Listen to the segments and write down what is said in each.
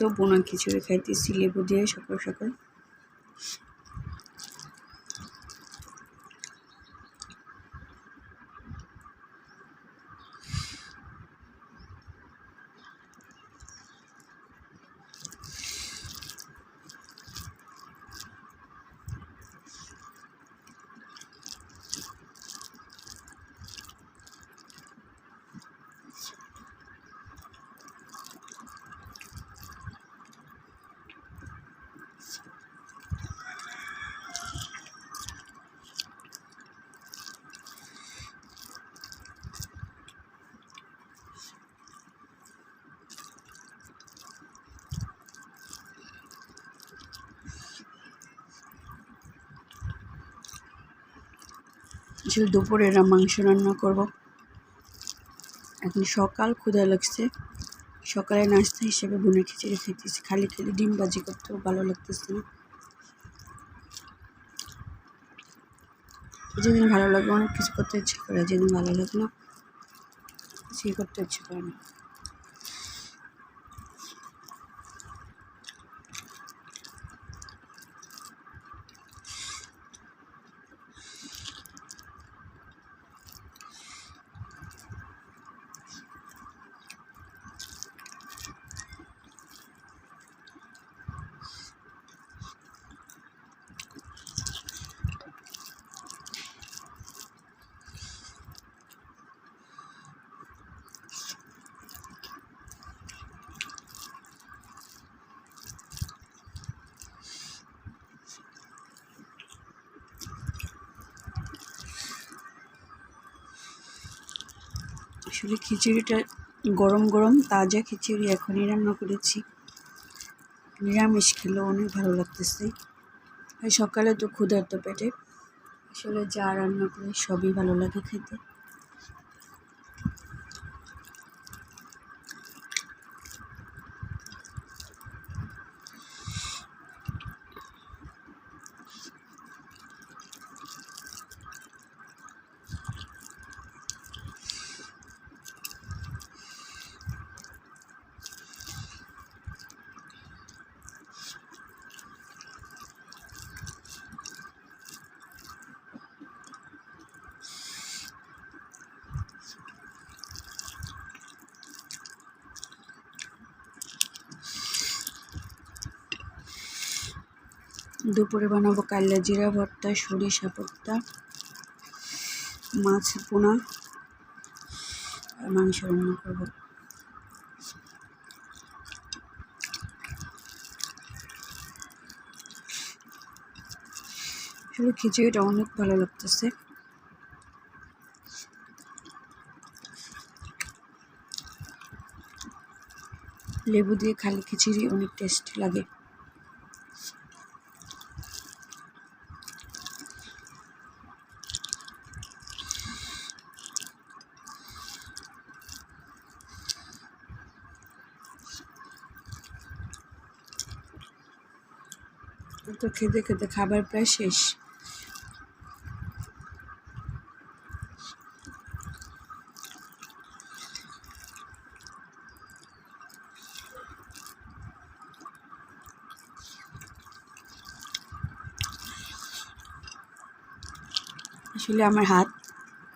তো বোনা খিচুড়ি খাইতেছি লেবু দিয়ে সকাল সকাল। আসলে দুপুরে মাংস রান্না করব। এখন সকাল, ক্ষুধা লাগছে। সকালে নাস্তা হিসেবে বুনে খিচুড়ি খেতেছি। খালি খালি ডিম বাজি করতেও ভালো লাগতেছে না। যেদিন ভালো লাগে অনেক কিছু করতে ইচ্ছে করে, যেদিন ভালো লাগে না, কিছুই করতে ইচ্ছে করে না। আসলে খিচুড়িটা গরম গরম তাজা খিচুড়ি এখনই রান্না করেছি। নিরামিষ খেলেও অনেক ভালো লাগতেছে। সকালে তো ক্ষুধার্ত পেটে। আসলে যা রান্না করি সবই ভালো লাগে খেতে। দুপুরে বানাবো কাল্লা জিরা ভর্তা, সরিষা ভর্তা, মাছ পোনা, আর মাংস রান্না করব। আসলে খিচুড়িটা অনেক ভালো লাগতেছে। লেবু দিয়ে খালি খিচুড়ি অনেক টেস্ট লাগে। তো খেতে খেতে খাবার প্রায় শেষ। আসলে আমার হাত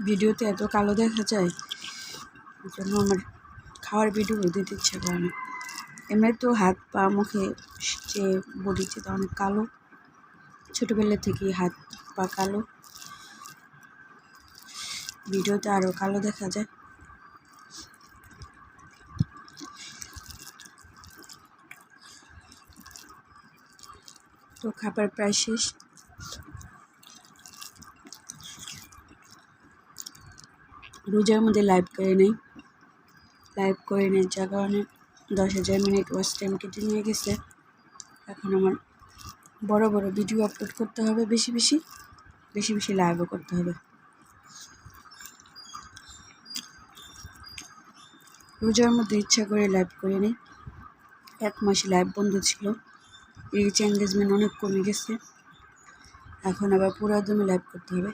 ভিডিওতে এত কালো দেখা যায় জন্য আমার খাওয়ার ভিডিও দিতে ইচ্ছে করে না। এমনি তো হাত পা মুখে যে বডিতে তা অনেক কালো, ছোটোবেলা থেকেই হাত পা কালো। ভিডিওতে আরও কালো দেখা যায়। তো খাবার প্রায় শেষ। রোজার মধ্যে লাইভ করে নেই। লাইভ করে নেই, যার কারণে দশ হাজার মিনিট ওয়াচ টাইম কেটে নিয়ে গেছে। এখন আমার বড় বড় ভিডিও আপলোড করতে হবে বেশি বেশি বেশি বেশি লাইভও করতে হবে। রোজার মধ্যে ইচ্ছা করে লাইভ করে নিই। এক মাসে লাইভ বন্ধ ছিল। রিচ এঙ্গেজমেন্ট অনেক কমে গেছে। এখন আবার পুরো একদমই লাইভ করতে হবে।